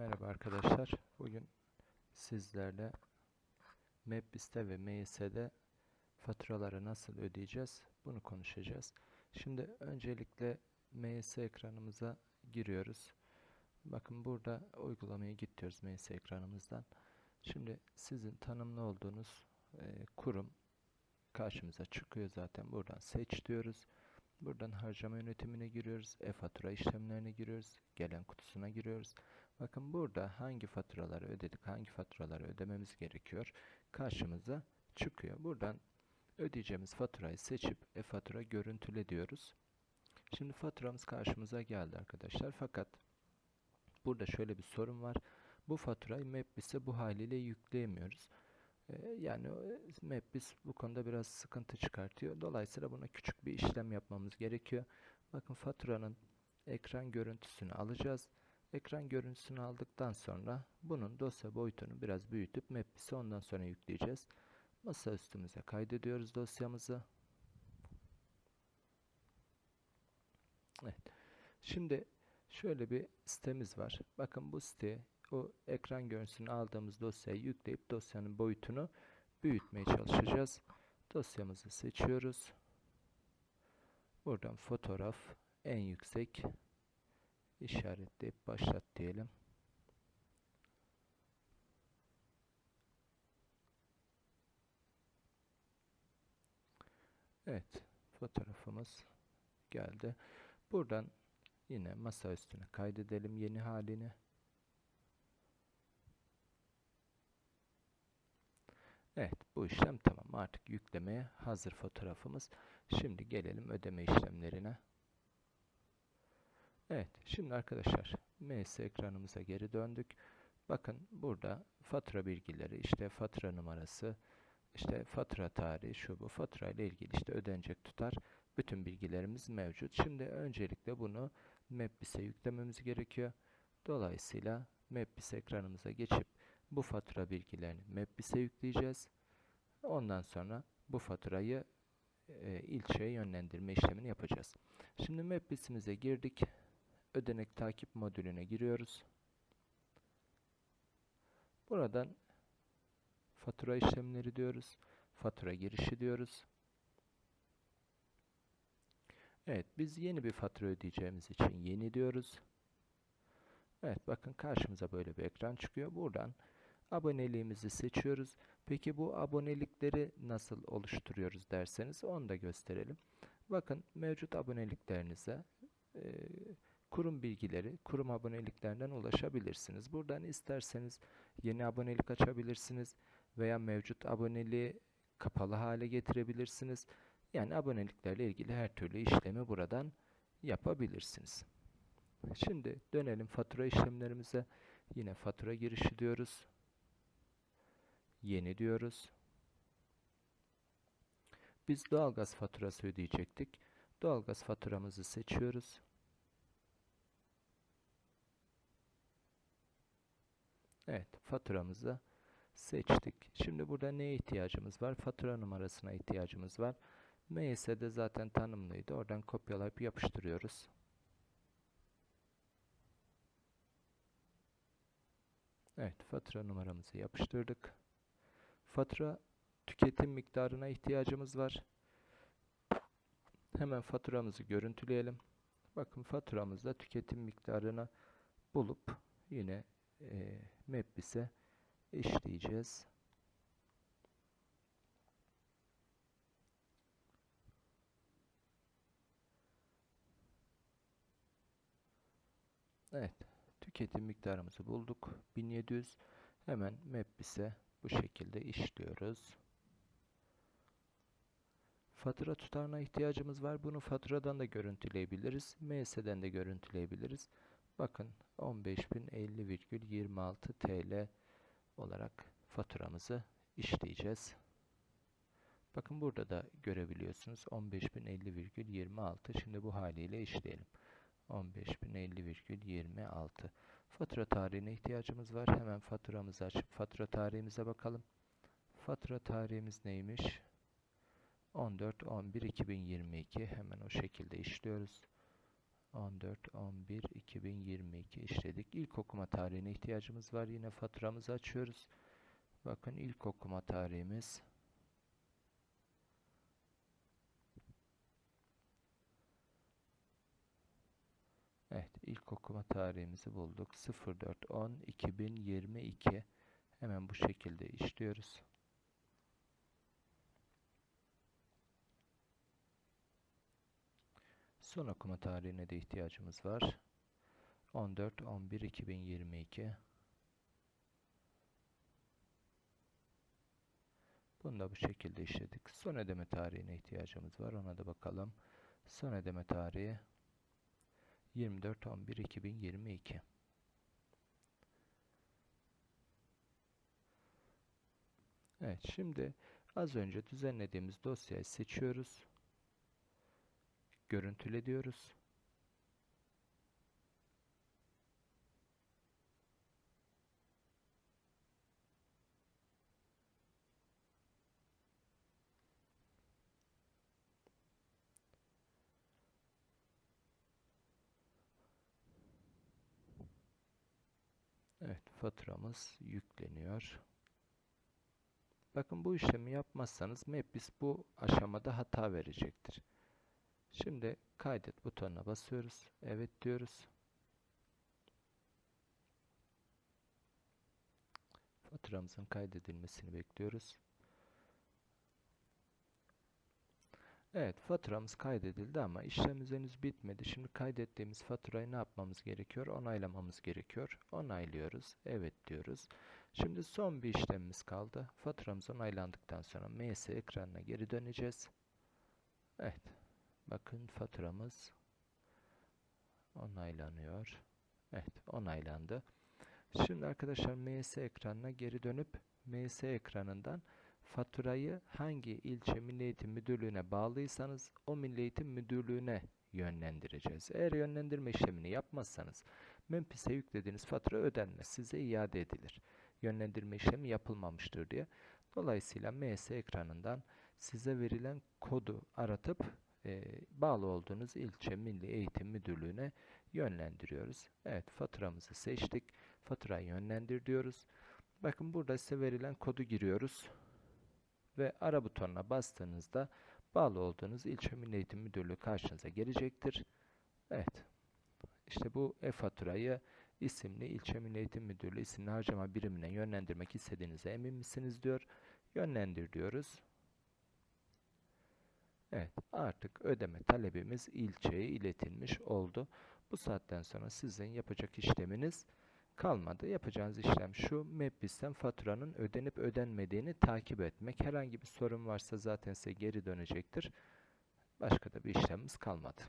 Merhaba arkadaşlar. Bugün sizlerle MapBiz'de ve MYS'de faturaları nasıl ödeyeceğiz bunu konuşacağız. Şimdi öncelikle MYS ekranımıza giriyoruz. Bakın burada uygulamaya git diyoruz MYS ekranımızdan. Şimdi sizin tanımlı olduğunuz e, kurum karşımıza çıkıyor zaten. Buradan seç diyoruz. Buradan harcama yönetimine giriyoruz. E-fatura işlemlerine giriyoruz. Gelen kutusuna giriyoruz. Bakın burada hangi faturaları ödedik, hangi faturaları ödememiz gerekiyor karşımıza çıkıyor. Buradan ödeyeceğimiz faturayı seçip e-fatura görüntüle diyoruz. Şimdi faturamız karşımıza geldi arkadaşlar. Fakat burada şöyle bir sorun var. Bu faturayı MapBiz'e bu haliyle yükleyemiyoruz. Yani MapBiz bu konuda biraz sıkıntı çıkartıyor. Dolayısıyla buna küçük bir işlem yapmamız gerekiyor. Bakın faturanın ekran görüntüsünü alacağız. Ekran görüntüsünü aldıktan sonra bunun dosya boyutunu biraz büyütüp MapBiz'e ondan sonra yükleyeceğiz. Masa üstümüze kaydediyoruz dosyamızı. Evet. Şimdi şöyle bir sitemiz var. Bakın bu siteye o ekran görüntüsünü aldığımız dosyayı yükleyip dosyanın boyutunu büyütmeye çalışacağız. Dosyamızı seçiyoruz. Buradan fotoğraf en yüksek işaretleyip başlat diyelim. Evet, fotoğrafımız geldi. Buradan yine masa üstüne kaydedelim yeni halini. Evet, bu işlem tamam. Artık yüklemeye hazır fotoğrafımız. Şimdi gelelim ödeme işlemlerine. Evet, şimdi arkadaşlar MS ekranımıza geri döndük. Bakın burada fatura bilgileri, işte fatura numarası, işte fatura tarihi, şu bu fatura ile ilgili işte ödenecek tutar. Bütün bilgilerimiz mevcut. Şimdi öncelikle bunu MapBiz'e yüklememiz gerekiyor. Dolayısıyla MapBiz ekranımıza geçip bu fatura bilgilerini MapBiz'e yükleyeceğiz. Ondan sonra bu faturayı e, ilçeye yönlendirme işlemini yapacağız. Şimdi MapBiz'imize girdik. Ödenek takip modülüne giriyoruz. Buradan fatura işlemleri diyoruz. Fatura girişi diyoruz. Evet, biz yeni bir fatura ödeyeceğimiz için yeni diyoruz. Evet, bakın karşımıza böyle bir ekran çıkıyor. Buradan aboneliğimizi seçiyoruz. Peki bu abonelikleri nasıl oluşturuyoruz derseniz onu da gösterelim. Bakın mevcut aboneliklerinize e, kurum bilgileri, kurum aboneliklerinden ulaşabilirsiniz. Buradan isterseniz yeni abonelik açabilirsiniz veya mevcut aboneliği kapalı hale getirebilirsiniz. Yani aboneliklerle ilgili her türlü işlemi buradan yapabilirsiniz. Şimdi dönelim fatura işlemlerimize. Yine fatura girişi diyoruz. Yeni diyoruz. Biz doğalgaz faturası ödeyecektik. Doğalgaz faturamızı seçiyoruz. Evet, faturamızı seçtik. Şimdi burada neye ihtiyacımız var? Fatura numarasına ihtiyacımız var. MS'de zaten tanımlıydı. Oradan kopyalayıp yapıştırıyoruz. Evet, fatura numaramızı yapıştırdık. Fatura tüketim miktarına ihtiyacımız var. Hemen faturamızı görüntüleyelim. Bakın faturamızda tüketim miktarını bulup yine e, MapBiz'e işleyeceğiz. Evet, tüketim miktarımızı bulduk. 1700. Hemen MapBiz'e bu şekilde işliyoruz. Fatura tutarına ihtiyacımız var. Bunu faturadan da görüntüleyebiliriz. MS'den de görüntüleyebiliriz. Bakın 15.050,26 TL olarak faturamızı işleyeceğiz. Bakın burada da görebiliyorsunuz 15.050,26 şimdi bu haliyle işleyelim. 15.050,26 Fatura tarihine ihtiyacımız var. Hemen faturamızı açıp fatura tarihimize bakalım. Fatura tarihimiz neymiş? 14 11 2022 hemen o şekilde işliyoruz. 14-11-2022 işledik. İlk okuma tarihine ihtiyacımız var. Yine faturamızı açıyoruz. Bakın ilk okuma tarihimiz Evet, ilk okuma tarihimizi bulduk. 04-10-2022 Hemen bu şekilde işliyoruz. Son okuma tarihine de ihtiyacımız var. 14-11-2022 Bunu da bu şekilde işledik. Son ödeme tarihine ihtiyacımız var. Ona da bakalım. Son ödeme tarihi 24-11-2022 Evet, şimdi az önce düzenlediğimiz dosyayı seçiyoruz. Görüntüle diyoruz. Evet, faturamız yükleniyor. Bakın bu işlemi yapmazsanız Mapbis bu aşamada hata verecektir. Şimdi kaydet butonuna basıyoruz. Evet diyoruz. Faturamızın kaydedilmesini bekliyoruz. Evet faturamız kaydedildi ama işlemimiz henüz bitmedi. Şimdi kaydettiğimiz faturayı ne yapmamız gerekiyor? Onaylamamız gerekiyor. Onaylıyoruz. Evet diyoruz. Şimdi son bir işlemimiz kaldı. Faturamız onaylandıktan sonra MS ekranına geri döneceğiz. Evet. Bakın faturamız onaylanıyor. Evet onaylandı. Şimdi arkadaşlar MS ekranına geri dönüp MS ekranından faturayı hangi ilçe Milli Eğitim Müdürlüğü'ne bağlıysanız o Milli Eğitim Müdürlüğü'ne yönlendireceğiz. Eğer yönlendirme işlemini yapmazsanız Memphis'e yüklediğiniz fatura ödenmez. Size iade edilir. Yönlendirme işlemi yapılmamıştır diye. Dolayısıyla MS ekranından size verilen kodu aratıp e, bağlı olduğunuz ilçe Milli Eğitim Müdürlüğü'ne yönlendiriyoruz. Evet faturamızı seçtik. Faturayı yönlendir diyoruz. Bakın burada size verilen kodu giriyoruz ve ara butonuna bastığınızda bağlı olduğunuz ilçe Milli Eğitim Müdürlüğü karşınıza gelecektir. Evet. İşte bu e-faturayı isimli ilçe Milli Eğitim Müdürlüğü isimli harcama birimine yönlendirmek istediğinize emin misiniz diyor. Yönlendir diyoruz. Evet artık ödeme talebimiz ilçeye iletilmiş oldu. Bu saatten sonra sizin yapacak işleminiz kalmadı. Yapacağınız işlem şu. Mapbis'ten faturanın ödenip ödenmediğini takip etmek. Herhangi bir sorun varsa zaten size geri dönecektir. Başka da bir işlemimiz kalmadı.